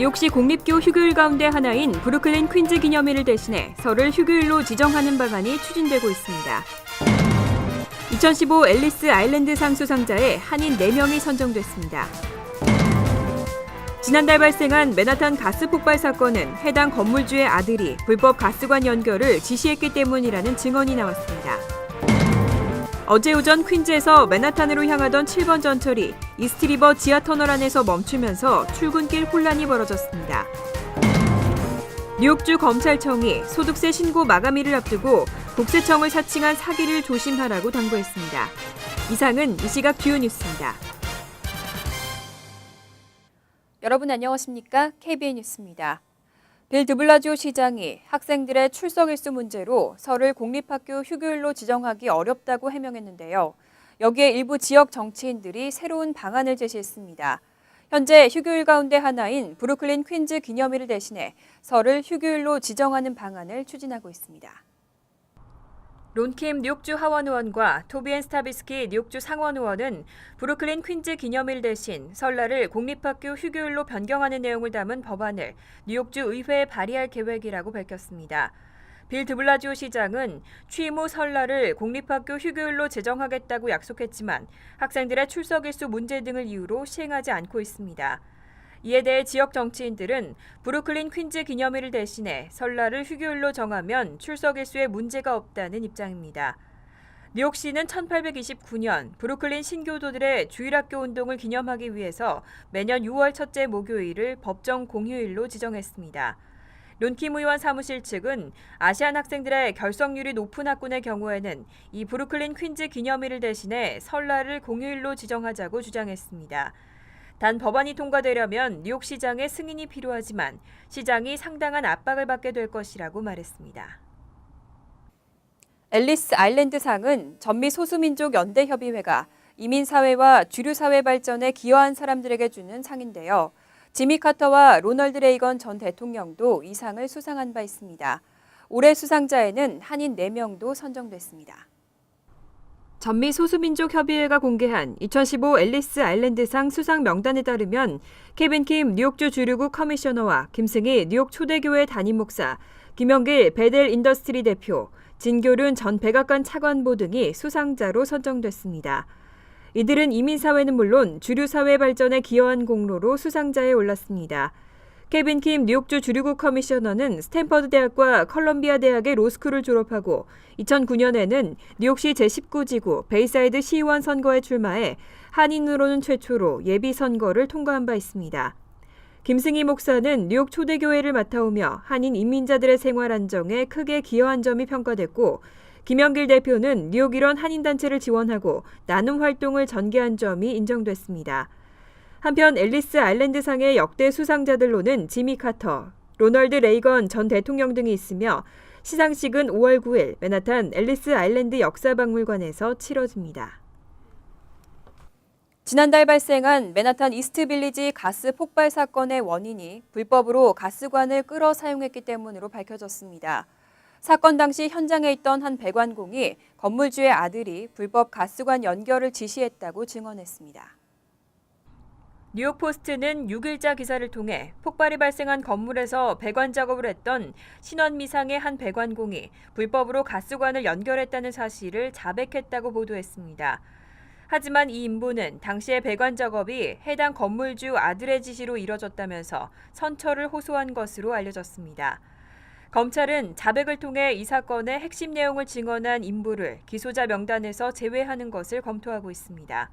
뉴욕시 공립교 휴교일 가운데 하나인 브루클린 퀸즈 기념일을 대신해 설을 휴교일로 지정하는 방안이 추진되고 있습니다. 2015 앨리스 아일랜드 상 수상자에 한인 4명이 선정됐습니다. 지난달 발생한 맨하탄 가스 폭발 사건은 해당 건물주의 아들이 불법 가스관 연결을 지시했기 때문이라는 증언이 나왔습니다. 어제 오전 퀸즈에서 맨하탄으로 향하던 7번 전철이 이스트리버 지하 터널 안에서 멈추면서 출근길 혼란이 벌어졌습니다. 뉴욕주 검찰청이 소득세 신고 마감일을 앞두고 국세청을 사칭한 사기를 조심하라고 당부했습니다. 이상은 이 시각 주요 뉴스입니다. 여러분 안녕하십니까? KBN 뉴스입니다. 빌 드블라지오 시장이 학생들의 출석 일수 문제로 설을 공립학교 휴교일로 지정하기 어렵다고 해명했는데요. 여기에 일부 지역 정치인들이 새로운 방안을 제시했습니다. 현재 휴교일 가운데 하나인 브루클린 퀸즈 기념일을 대신해 설을 휴교일로 지정하는 방안을 추진하고 있습니다. 론킴 뉴욕주 하원 의원과 토비엔 스타비스키 뉴욕주 상원 의원은 브루클린 퀸즈 기념일 대신 설날을 공립학교 휴교일로 변경하는 내용을 담은 법안을 뉴욕주 의회에 발의할 계획이라고 밝혔습니다. 빌 드블라지오 시장은 취임 후 설날을 공립학교 휴교일로 제정하겠다고 약속했지만 학생들의 출석 일수 문제 등을 이유로 시행하지 않고 있습니다. 이에 대해 지역 정치인들은 브루클린 퀸즈 기념일을 대신해 설날을 휴교일로 정하면 출석 일수에 문제가 없다는 입장입니다. 뉴욕시는 1829년 브루클린 신교도들의 주일학교 운동을 기념하기 위해서 매년 6월 첫째 목요일을 법정 공휴일로 지정했습니다. 론킴 의원 사무실 측은 아시안 학생들의 결석률이 높은 학군의 경우에는 이 브루클린 퀸즈 기념일을 대신해 설날을 공휴일로 지정하자고 주장했습니다. 단 법안이 통과되려면 뉴욕 시장의 승인이 필요하지만 시장이 상당한 압박을 받게 될 것이라고 말했습니다. 앨리스 아일랜드 상은 전미 소수민족 연대 협의회가 이민 사회와 주류 사회 발전에 기여한 사람들에게 주는 상인데요. 지미 카터와 로널드 레이건 전 대통령도 이 상을 수상한 바 있습니다. 올해 수상자에는 한인 4명도 선정됐습니다. 전미 소수민족 협의회가 공개한 2015 앨리스 아일랜드상 수상 명단에 따르면 케빈 킴 뉴욕주 주류국 커미셔너와 김승희 뉴욕 초대교회 담임 목사, 김영길 베델 인더스트리 대표, 진교륜 전 백악관 차관보 등이 수상자로 선정됐습니다. 이들은 이민사회는 물론 주류사회 발전에 기여한 공로로 수상자에 올랐습니다. 케빈 킴 뉴욕주 주류국 커미셔너는 스탠퍼드 대학과 컬럼비아 대학의 로스쿨을 졸업하고 2009년에는 뉴욕시 제19지구 베이사이드 시의원 선거에 출마해 한인으로는 최초로 예비 선거를 통과한 바 있습니다. 김승희 목사는 뉴욕 초대교회를 맡아오며 한인 이민자들의 생활 안정에 크게 기여한 점이 평가됐고 김영길 대표는 뉴욕 일원 한인단체를 지원하고 나눔 활동을 전개한 점이 인정됐습니다. 한편 앨리스 아일랜드상의 역대 수상자들로는 지미 카터, 로널드 레이건 전 대통령 등이 있으며 시상식은 5월 9일 맨하탄 앨리스 아일랜드 역사박물관에서 치러집니다. 지난달 발생한 맨하탄 이스트 빌리지 가스 폭발 사건의 원인이 불법으로 가스관을 끌어 사용했기 때문으로 밝혀졌습니다. 사건 당시 현장에 있던 한 배관공이 건물주의 아들이 불법 가스관 연결을 지시했다고 증언했습니다. 뉴욕 포스트는 6일자 기사를 통해 폭발이 발생한 건물에서 배관 작업을 했던 신원 미상의 한 배관공이 불법으로 가스관을 연결했다는 사실을 자백했다고 보도했습니다. 하지만 이 인부는 당시의 배관 작업이 해당 건물주 아들의 지시로 이뤄졌다면서 선처를 호소한 것으로 알려졌습니다. 검찰은 자백을 통해 이 사건의 핵심 내용을 증언한 인부를 기소자 명단에서 제외하는 것을 검토하고 있습니다.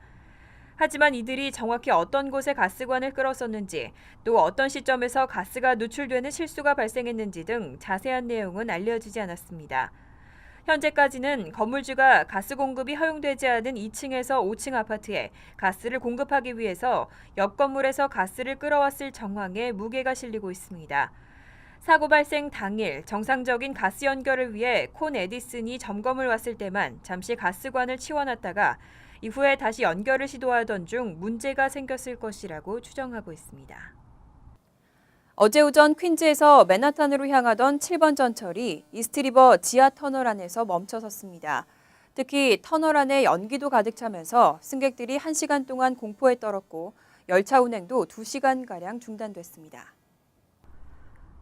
하지만 이들이 정확히 어떤 곳에 가스관을 끌었었는지 또 어떤 시점에서 가스가 누출되는 실수가 발생했는지 등 자세한 내용은 알려지지 않았습니다. 현재까지는 건물주가 가스 공급이 허용되지 않은 2층에서 5층 아파트에 가스를 공급하기 위해서 옆 건물에서 가스를 끌어왔을 정황에 무게가 실리고 있습니다. 사고 발생 당일 정상적인 가스 연결을 위해 콘 에디슨이 점검을 왔을 때만 잠시 가스관을 치워놨다가 이후에 다시 연결을 시도하던 중 문제가 생겼을 것이라고 추정하고 있습니다. 어제 오전 퀸즈에서 맨하탄으로 향하던 7번 전철이 이스트리버 지하 터널 안에서 멈춰섰습니다. 특히 터널 안에 연기도 가득 차면서 승객들이 1시간 동안 공포에 떨었고 열차 운행도 2시간가량 중단됐습니다.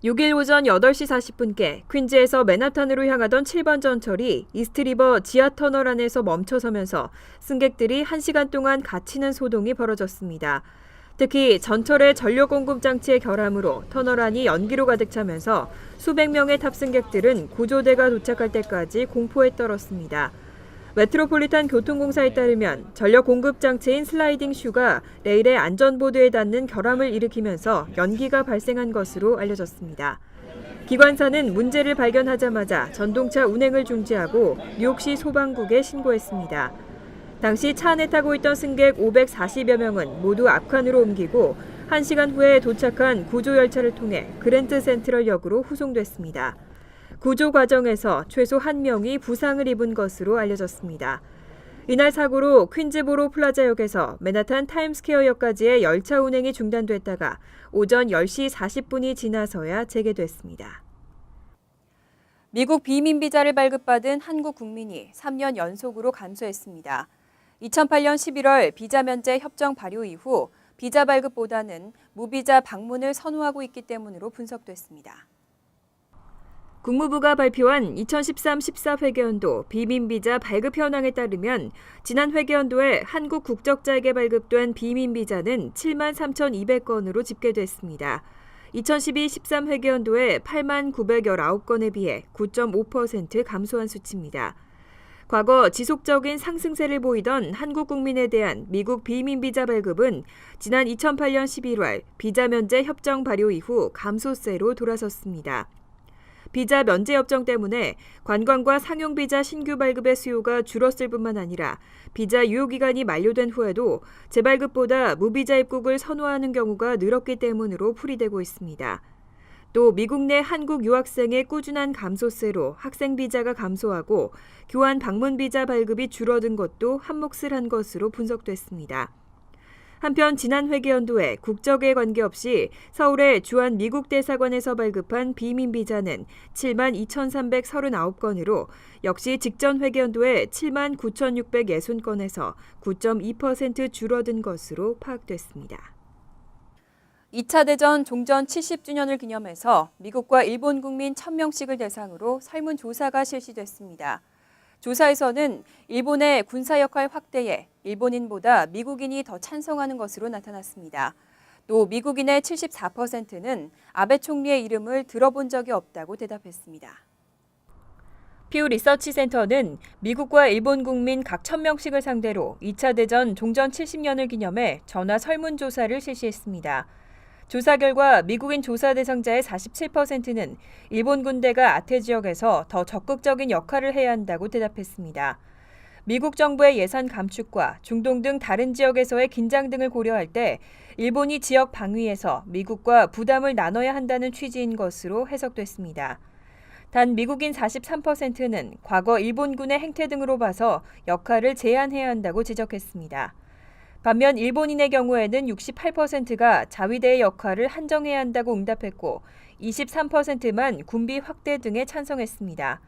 6일 오전 8시 40분께 퀸즈에서 맨하탄으로 향하던 7번 전철이 이스트리버 지하 터널 안에서 멈춰서면서 승객들이 1시간 동안 갇히는 소동이 벌어졌습니다. 특히 전철의 전력 공급 장치의 결함으로 터널 안이 연기로 가득 차면서 수백 명의 탑승객들은 구조대가 도착할 때까지 공포에 떨었습니다. 메트로폴리탄 교통공사에 따르면 전력 공급 장치인 슬라이딩 슈가 레일의 안전보드에 닿는 결함을 일으키면서 연기가 발생한 것으로 알려졌습니다. 기관사는 문제를 발견하자마자 전동차 운행을 중지하고 뉴욕시 소방국에 신고했습니다. 당시 차 안에 타고 있던 승객 540여 명은 모두 앞칸으로 옮기고 1시간 후에 도착한 구조 열차를 통해 그랜트 센트럴 역으로 후송됐습니다. 구조 과정에서 최소 한 명이 부상을 입은 것으로 알려졌습니다. 이날 사고로 퀸즈보로 플라자역에서 맨하탄 타임스퀘어역까지의 열차 운행이 중단됐다가 오전 10시 40분이 지나서야 재개됐습니다. 미국 비민 비자를 발급받은 한국 국민이 3년 연속으로 감소했습니다. 2008년 11월 비자 면제 협정 발효 이후 비자 발급보다는 무비자 방문을 선호하고 있기 때문으로 분석됐습니다. 국무부가 발표한 2013-14 회계연도 비민비자 발급 현황에 따르면 지난 회계연도에 한국 국적자에게 발급된 비민비자는 7만 3,200건으로 집계됐습니다. 2012-13 회계연도에 8만 919건에 비해 9.5% 감소한 수치입니다. 과거 지속적인 상승세를 보이던 한국 국민에 대한 미국 비민비자 발급은 지난 2008년 11월 비자 면제 협정 발효 이후 감소세로 돌아섰습니다. 비자 면제 협정 때문에 관광과 상용 비자 신규 발급의 수요가 줄었을 뿐만 아니라 비자 유효 기간이 만료된 후에도 재발급보다 무비자 입국을 선호하는 경우가 늘었기 때문으로 풀이되고 있습니다. 또 미국 내 한국 유학생의 꾸준한 감소세로 학생 비자가 감소하고 교환 방문 비자 발급이 줄어든 것도 한몫을 한 것으로 분석됐습니다. 한편 지난 회계연도에 국적에 관계없이 서울의 주한 미국 대사관에서 발급한 비민 비자는 7만 2,339건으로 역시 직전 회계연도에 7만 9,660건에서 9.2% 줄어든 것으로 파악됐습니다. 2차 대전 종전 70주년을 기념해서 미국과 일본 국민 1000명씩을 대상으로 설문조사가 실시됐습니다. 조사에서는 일본의 군사 역할 확대에 일본인보다 미국인이 더 찬성하는 것으로 나타났습니다. 또 미국인의 74%는 아베 총리의 이름을 들어본 적이 없다고 대답했습니다. 퓨 리서치 센터는 미국과 일본 국민 각 1000명씩을 상대로 2차 대전 종전 70년을 기념해 전화 설문조사를 실시했습니다. 조사 결과 미국인 조사 대상자의 47%는 일본 군대가 아태 지역에서 더 적극적인 역할을 해야 한다고 대답했습니다. 미국 정부의 예산 감축과 중동 등 다른 지역에서의 긴장 등을 고려할 때 일본이 지역 방위에서 미국과 부담을 나눠야 한다는 취지인 것으로 해석됐습니다. 단 미국인 43%는 과거 일본군의 행태 등으로 봐서 역할을 제한해야 한다고 지적했습니다. 반면 일본인의 경우에는 68%가 자위대의 역할을 한정해야 한다고 응답했고 23%만 군비 확대 등에 찬성했습니다.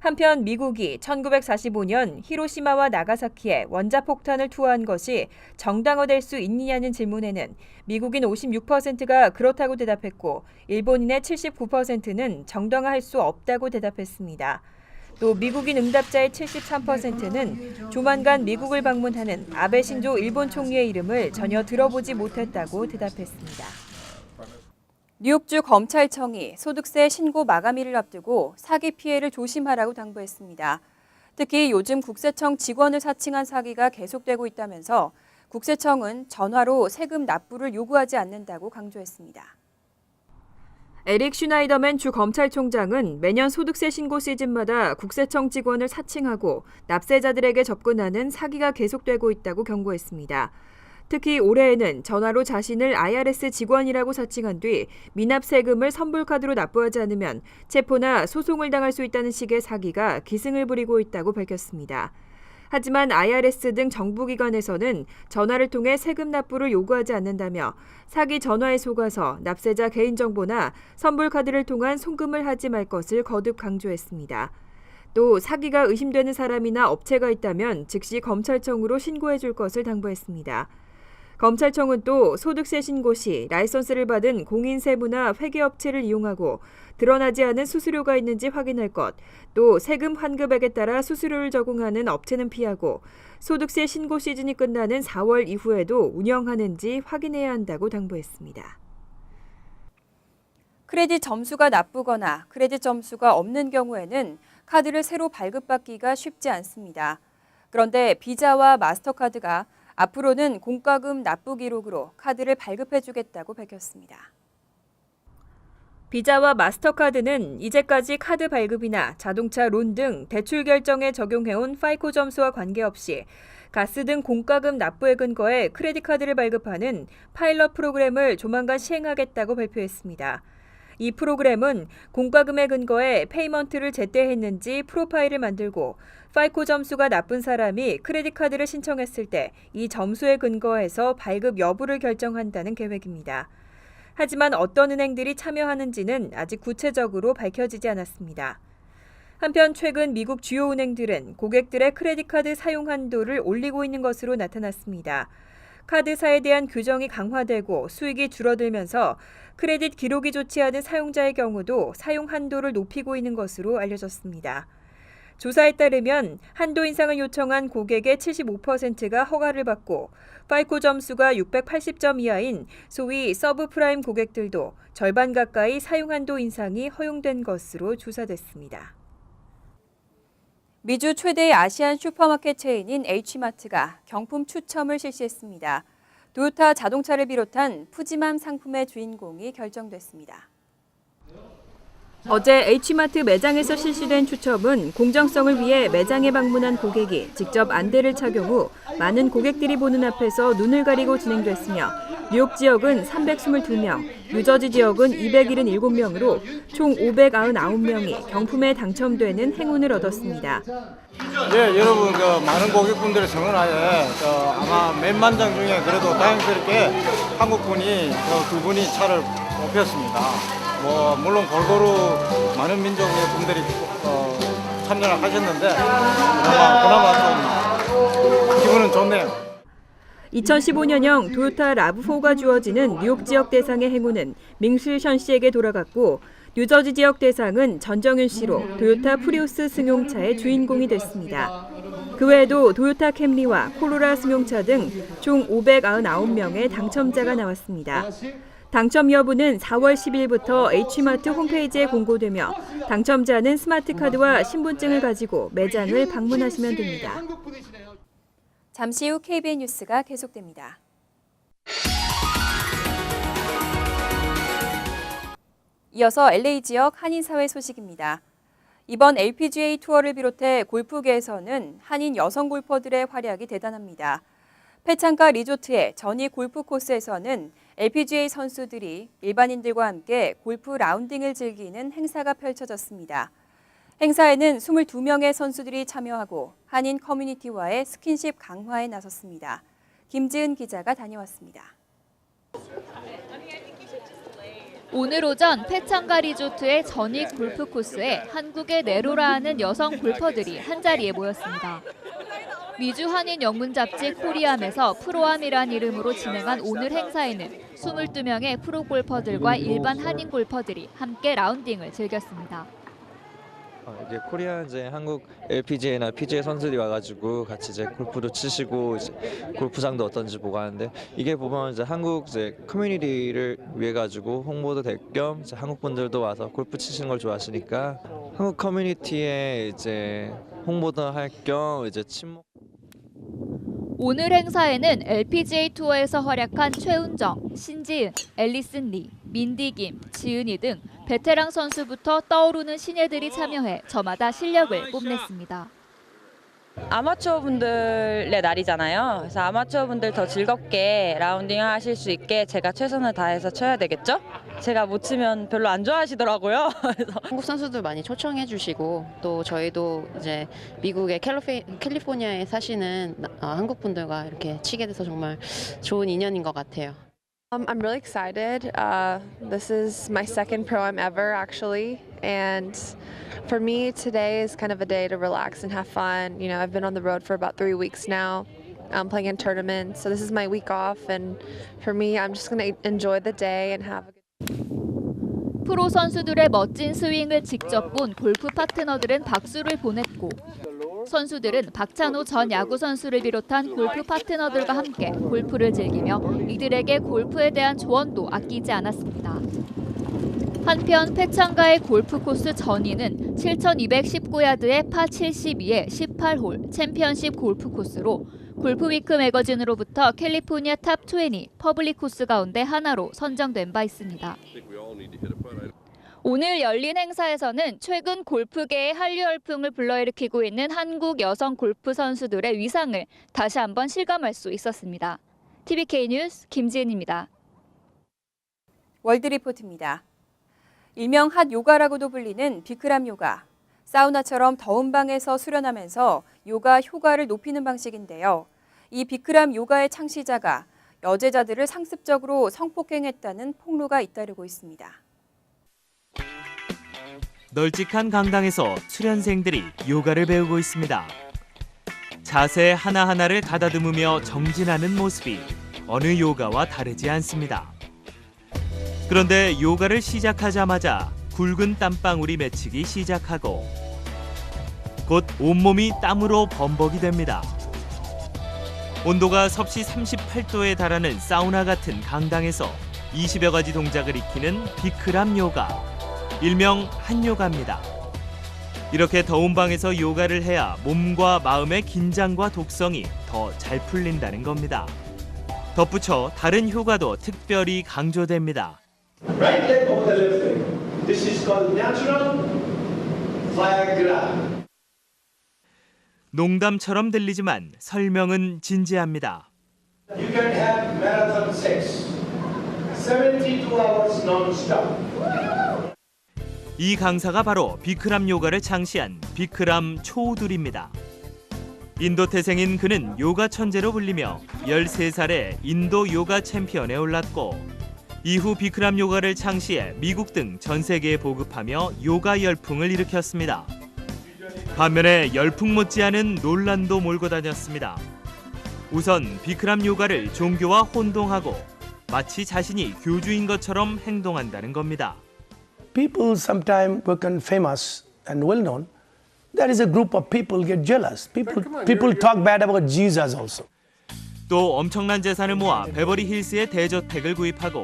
한편 미국이 1945년 히로시마와 나가사키에 원자폭탄을 투하한 것이 정당화될 수 있느냐는 질문에는 미국인 56%가 그렇다고 대답했고 일본인의 79%는 정당화할 수 없다고 대답했습니다. 또 미국인 응답자의 73%는 조만간 미국을 방문하는 아베 신조 일본 총리의 이름을 전혀 들어보지 못했다고 대답했습니다. 뉴욕주 검찰청이 소득세 신고 마감일을 앞두고 사기 피해를 조심하라고 당부했습니다. 특히 요즘 국세청 직원을 사칭한 사기가 계속되고 있다면서 국세청은 전화로 세금 납부를 요구하지 않는다고 강조했습니다. 에릭 슈나이더맨 주 검찰총장은 매년 소득세 신고 시즌마다 국세청 직원을 사칭하고 납세자들에게 접근하는 사기가 계속되고 있다고 경고했습니다. 특히 올해에는 전화로 자신을 IRS 직원이라고 사칭한 뒤 미납 세금을 선불카드로 납부하지 않으면 체포나 소송을 당할 수 있다는 식의 사기가 기승을 부리고 있다고 밝혔습니다. 하지만 IRS 등 정부기관에서는 전화를 통해 세금 납부를 요구하지 않는다며 사기 전화에 속아서 납세자 개인정보나 선불카드를 통한 송금을 하지 말 것을 거듭 강조했습니다. 또 사기가 의심되는 사람이나 업체가 있다면 즉시 검찰청으로 신고해 줄 것을 당부했습니다. 검찰청은 또 소득세 신고 시 라이선스를 받은 공인세무나 회계업체를 이용하고 드러나지 않은 수수료가 있는지 확인할 것, 또 세금 환급액에 따라 수수료를 적용하는 업체는 피하고 소득세 신고 시즌이 끝나는 4월 이후에도 운영하는지 확인해야 한다고 당부했습니다. 크레딧 점수가 나쁘거나 크레딧 점수가 없는 경우에는 카드를 새로 발급받기가 쉽지 않습니다. 그런데 비자와 마스터카드가 앞으로는 공과금 납부 기록으로 카드를 발급해 주겠다고 밝혔습니다. 비자와 마스터카드는 이제까지 카드 발급이나 자동차 론 등 대출 결정에 적용해온 파이코 점수와 관계없이 가스 등 공과금 납부에 근거해 크레딧 카드를 발급하는 파일럿 프로그램을 조만간 시행하겠다고 발표했습니다. 이 프로그램은 공과금에 근거해 페이먼트를 제때 했는지 프로파일을 만들고 파이코 점수가 나쁜 사람이 크레딧 카드를 신청했을 때 이 점수에 근거해서 발급 여부를 결정한다는 계획입니다. 하지만 어떤 은행들이 참여하는지는 아직 구체적으로 밝혀지지 않았습니다. 한편 최근 미국 주요 은행들은 고객들의 크레딧 카드 사용 한도를 올리고 있는 것으로 나타났습니다. 카드사에 대한 규정이 강화되고 수익이 줄어들면서 크레딧 기록이 좋지 않은 사용자의 경우도 사용 한도를 높이고 있는 것으로 알려졌습니다. 조사에 따르면 한도 인상을 요청한 고객의 75%가 허가를 받고 파이코 점수가 680점 이하인 소위 서브프라임 고객들도 절반 가까이 사용 한도 인상이 허용된 것으로 조사됐습니다. 미주 최대의 아시안 슈퍼마켓 체인인 H마트가 경품 추첨을 실시했습니다. 도요타 자동차를 비롯한 푸짐한 상품의 주인공이 결정됐습니다. 어제 H마트 매장에서 실시된 추첨은 공정성을 위해 매장에 방문한 고객이 직접 안대를 착용 후 많은 고객들이 보는 앞에서 눈을 가리고 진행됐으며 뉴욕 지역은 322명, 뉴저지 지역은 277명으로 총 599명이 경품에 당첨되는 행운을 얻었습니다. 네, 여러분 그 많은 고객분들의 성원하에 그 아마 몇만 장 중에 그래도 다행스럽게 한국 분이 그두 분이 차를 뽑혔습니다. 뭐 물론 골고루 많은 민족의 분들이 어, 참여를 하셨는데 그나마 그나마 좀 기분은 좋네요. 2015년형 도요타 라브4가 주어지는 뉴욕 지역 대상의 행운은 밍슬션 씨에게 돌아갔고 뉴저지 지역 대상은 전정윤 씨로 도요타 프리우스 승용차의 주인공이 됐습니다. 그 외에도 도요타 캠리와 코로라 승용차 등 총 599명의 당첨자가 나왔습니다. 당첨 여부는 4월 10일부터 H마트 홈페이지에 공고되며 당첨자는 스마트카드와 신분증을 가지고 매장을 방문하시면 됩니다. 잠시 후 KBN 뉴스가 계속됩니다. 이어서 LA 지역 한인 사회 소식입니다. 이번 LPGA 투어를 비롯해 골프계에서는 한인 여성 골퍼들의 활약이 대단합니다. 패창가 리조트의 전위 골프 코스에서는 LPGA 선수들이 일반인들과 함께 골프 라운딩을 즐기는 행사가 펼쳐졌습니다. 행사에는 22명의 선수들이 참여하고 한인 커뮤니티와의 스킨십 강화에 나섰습니다. 김지은 기자가 다녀왔습니다. 오늘 오전 페창가 리조트의 전익 골프 코스에 한국의 네로라 하는 여성 골퍼들이 한자리에 모였습니다. 미주 한인 영문 잡지 코리암에서 프로암이란 이름으로 진행한 오늘 행사에는 22명의 프로 골퍼들과 일반 한인 골퍼들이 함께 라운딩을 즐겼습니다. 어, 이제 코리아 이제 한국 LPGA나 PGA 선수들이 와가지고 같이 이제 골프도 치시고 이제 골프장도 어떤지 보고 하는데 이게 보면 이제 한국 이제 커뮤니티를 위해 가지고 홍보도 될 겸 이제 한국 분들도 와서 골프 치시는 걸 좋아하시니까 한국 커뮤니티에 이제 홍보도 할 겸 이제 친목 오늘 행사에는 LPGA 투어에서 활약한 최은정, 신지은, 앨리슨 리, 민디 김, 지은이 등 베테랑 선수부터 떠오르는 신예들이 참여해 저마다 실력을 뽐냈습니다. 아마추어 분들의 날이잖아요. 그래서 아마추어 분들 더 즐겁게 라운딩 하실 수 있게 제가 최선을 다해서 쳐야 되겠죠? 제가 못 치면 별로 안 좋아하시더라고요. 그래서 한국 선수들 많이 초청해 주시고 또 저희도 이제 미국의 캘리포, 캘리포니아에 사시는 어, 한국 분들과 이렇게 치게 돼서 정말 좋은 인연인 것 같아요. Um, I'm really excited. Uh, this is my second pro am ever, actually. And for me, today is kind of a day to relax and have fun. You know, I've been on the road for about three weeks now. um, playing in tournaments. So this is my week off, and for me, I'm just gonna enjoy the day and have a good. 프로 선수들의 멋진 스윙을 직접 본 골프 파트너들은 박수를 보냈고 선수들은 박찬호 전 야구 선수를 비롯한 골프 파트너들과 함께 골프를 즐기며 이들에게 골프에 대한 조언도 아끼지 않았습니다. 한편 패창가의 골프 코스 전위는 7,219야드의 파 72의 18홀 챔피언십 골프 코스로 골프위크 매거진으로부터 캘리포니아 탑20 퍼블릭 코스 가운데 하나로 선정된 바 있습니다. 오늘 열린 행사에서는 최근 골프계의 한류 열풍을 불러일으키고 있는 한국 여성 골프 선수들의 위상을 다시 한번 실감할 수 있었습니다. TVK 뉴스 김지은입니다. 월드 리포트입니다. 일명 핫 요가라고도 불리는 비크람 요가. 사우나처럼 더운 방에서 수련하면서 요가 효과를 높이는 방식인데요. 이 비크람 요가의 창시자가 여제자들을 상습적으로 성폭행했다는 폭로가 잇따르고 있습니다. 널찍한 강당에서 수련생들이 요가를 배우고 있습니다. 자세 하나하나를 가다듬으며 정진하는 모습이 어느 요가와 다르지 않습니다. 그런데 요가를 시작하자마자 굵은 땀방울이 맺히기 시작하고 곧 온몸이 땀으로 범벅이 됩니다. 온도가 섭씨 38도에 달하는 사우나 같은 강당에서 20여 가지 동작을 익히는 비크람 요가. 일명 한요가입니다. 이렇게 더운 방에서 요가를 해야 몸과 마음의 긴장과 독성이 더 잘 풀린다는 겁니다. 덧붙여 다른 효과도 특별히 강조됩니다. Right leg over the left leg. This is called natural Viagra. 농담처럼 들리지만 설명은 진지합니다. You can have marathon sex. 72 hours non-stop. 이 강사가 바로 비크람 요가를 창시한 비크람 초우둘입니다. 인도 태생인 그는 요가 천재로 불리며 13살에 인도 요가 챔피언에 올랐고 이후 비크람 요가를 창시해 미국 등 전 세계에 보급하며 요가 열풍을 일으켰습니다. 반면에 열풍 못지않은 논란도 몰고 다녔습니다. 우선 비크람 요가를 종교와 혼동하고 마치 자신이 교주인 것처럼 행동한다는 겁니다. people sometimes become famous and well known, there is a group of people get jealous. People, people talk bad about Jesus also. 또 엄청난 재산을 모아 베버리 힐스의 대저택을 구입하고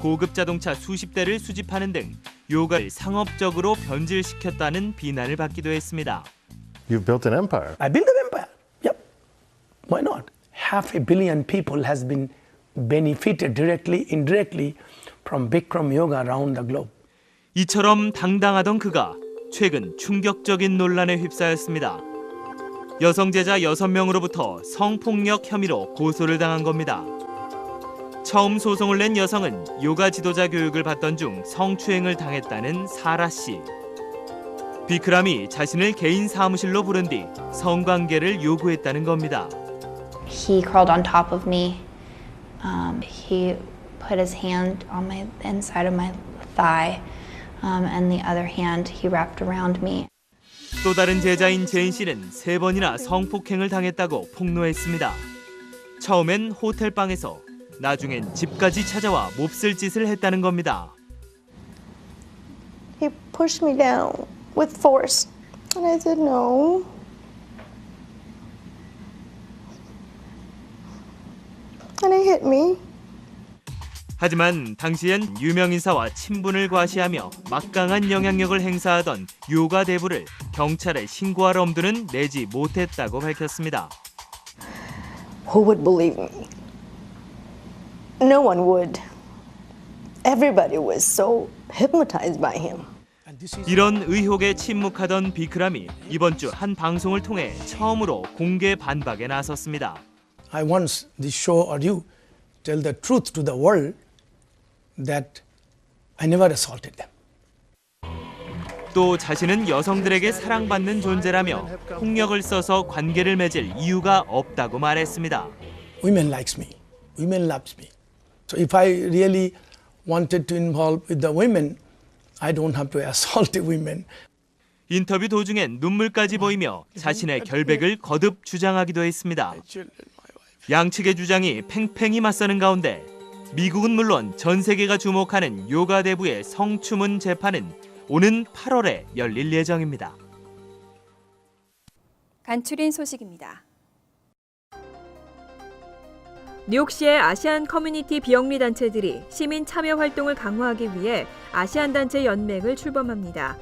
고급 자동차 수십 대를 수집하는 등 요가를 상업적으로 변질시켰다는 비난을 받기도 했습니다. You've built an empire. I built an empire. Yep. Why not? Half a billion people has been benefited directly, indirectly from Bikram yoga around the globe. 이처럼 당당하던 그가 최근 충격적인 논란에 휩싸였습니다. 여성 제자 6명으로부터 성폭력 혐의로 고소를 당한 겁니다. 처음 소송을 낸 여성은 요가 지도자 교육을 받던 중 성추행을 당했다는 사라 씨. 비크람이 자신을 개인 사무실로 부른 뒤 성관계를 요구했다는 겁니다. He crawled on top of me. Um, he put his hand on my inside of my thigh, um, and the other hand he wrapped around me. 또 다른 제자인 제인 씨는 세 번이나 성폭행을 당했다고 폭로했습니다. 처음엔 호텔 방에서 나중엔 집까지 찾아와 몹쓸 짓을 했다는 겁니다. He pushed me down with force, and I said no. And he hit me. 하지만 당시엔 유명 인사와 친분을 과시하며 막강한 영향력을 행사하던 요가 대부를 경찰에 신고할 엄두는 내지 못했다고 밝혔습니다. Who would believe me? No one would. Everybody was so hypnotized by him. 이런 의혹에 침묵하던 비크람이 이번 주 한 방송을 통해 처음으로 공개 반박에 나섰습니다. I want this show or you tell the truth to the world that I never assaulted them. 또 자신은 여성들에게 사랑받는 존재라며 폭력을 써서 관계를 맺을 이유가 없다고 말했습니다. Women likes me. Women loves me. So if I really wanted to involve with the women, I don't have to assault the women. 인터뷰 도중엔 눈물까지 보이며 자신의 결백을 거듭 주장하기도 했습니다. 양측의 주장이 팽팽히 맞서는 가운데 미국은 물론 전 세계가 주목하는 요가 대부의 성추문 재판은 오는 8월에 열릴 예정입니다. 간추린 소식입니다. 뉴욕시의 아시안 커뮤니티 비영리 단체들이 시민 참여 활동을 강화하기 위해 아시안 단체 연맹을 출범합니다.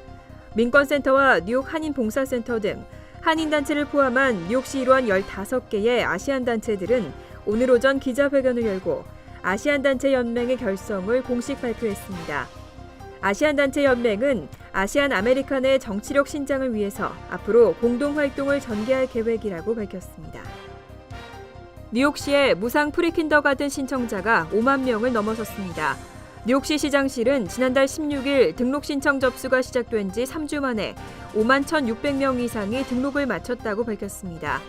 민권센터와 뉴욕 한인 봉사센터 등 한인 단체를 포함한 뉴욕시 일원 15개의 아시안 단체들은 오늘 오전 기자회견을 열고 아시안 단체 연맹의 결성을 공식 발표했습니다. 아시안 단체 연맹은 아시안 아메리칸의 정치력 신장을 위해서 앞으로 공동 활동을 전개할 계획이라고 밝혔습니다. 뉴욕시의 무상 프리킨더가든 신청자가 5만 명을 넘어섰습니다. 뉴욕시 시장실은 지난달 16일 등록 신청 접수가 시작된 지 3주 만에 5만 1,600명 이상이 등록을 마쳤다고 밝혔습니다.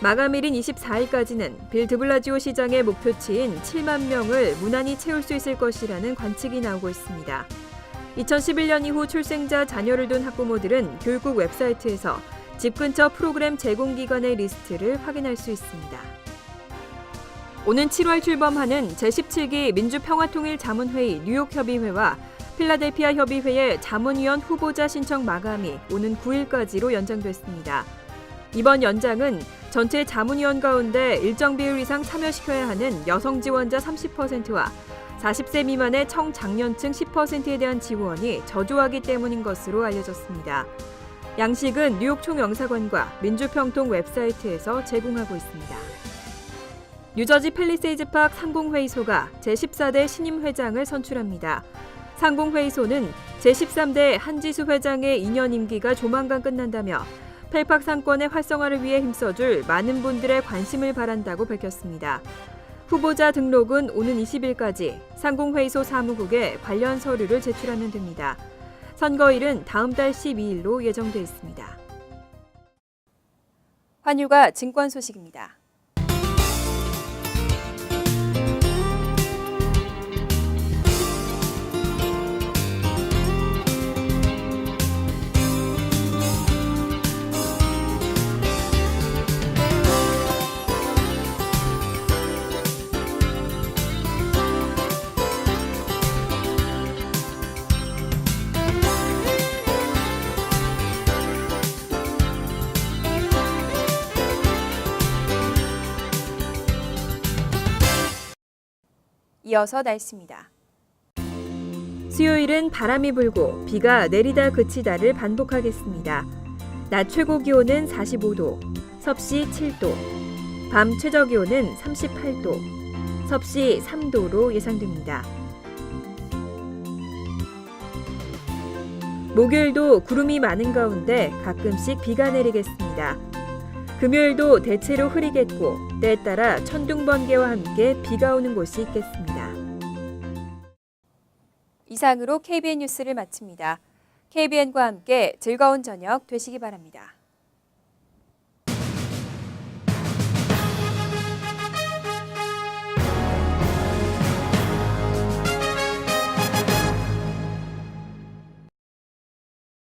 마감일인 24일까지는 빌 드블라지오 시장의 목표치인 7만 명을 무난히 채울 수 있을 것이라는 관측이 나오고 있습니다. 2011년 이후 출생자 자녀를 둔 학부모들은 교육국 웹사이트에서 집 근처 프로그램 제공 기관의 리스트를 확인할 수 있습니다. 오는 7월 출범하는 제17기 민주평화통일자문회의 뉴욕협의회와 필라델피아 협의회의 자문위원 후보자 신청 마감이 오는 9일까지로 연장됐습니다. 이번 연장은 전체 자문위원 가운데 일정 비율 이상 참여시켜야 하는 여성 지원자 30%와 40세 미만의 청장년층 10%에 대한 지원이 저조하기 때문인 것으로 알려졌습니다. 양식은 뉴욕 총영사관과 민주평통 웹사이트에서 제공하고 있습니다. 뉴저지 팰리세이즈 파크 상공회의소가 제14대 신임 회장을 선출합니다. 상공회의소는 제13대 한지수 회장의 2년 임기가 조만간 끝난다며 펠팍 상권의 활성화를 위해 힘써줄 많은 분들의 관심을 바란다고 밝혔습니다. 후보자 등록은 오는 20일까지 상공회의소 사무국에 관련 서류를 제출하면 됩니다. 선거일은 다음 달 12일로 예정돼 있습니다. 환율과 증권 소식입니다. 이어서 날씨입니다. 수요일은 바람이 불고 비가 내리다 그치다를 반복하겠습니다. 낮 최고 기온은 45도, 섭씨 7도, 밤 최저 기온은 38도, 섭씨 3도로 예상됩니다. 목요일도 구름이 많은 가운데 가끔씩 비가 내리겠습니다. 금요일도 대체로 흐리겠고 때에 따라 천둥 번개와 함께 비가 오는 곳이 있겠습니다. 이상으로 KBN 뉴스를 마칩니다. KBN과 함께 즐거운 저녁 되시기 바랍니다.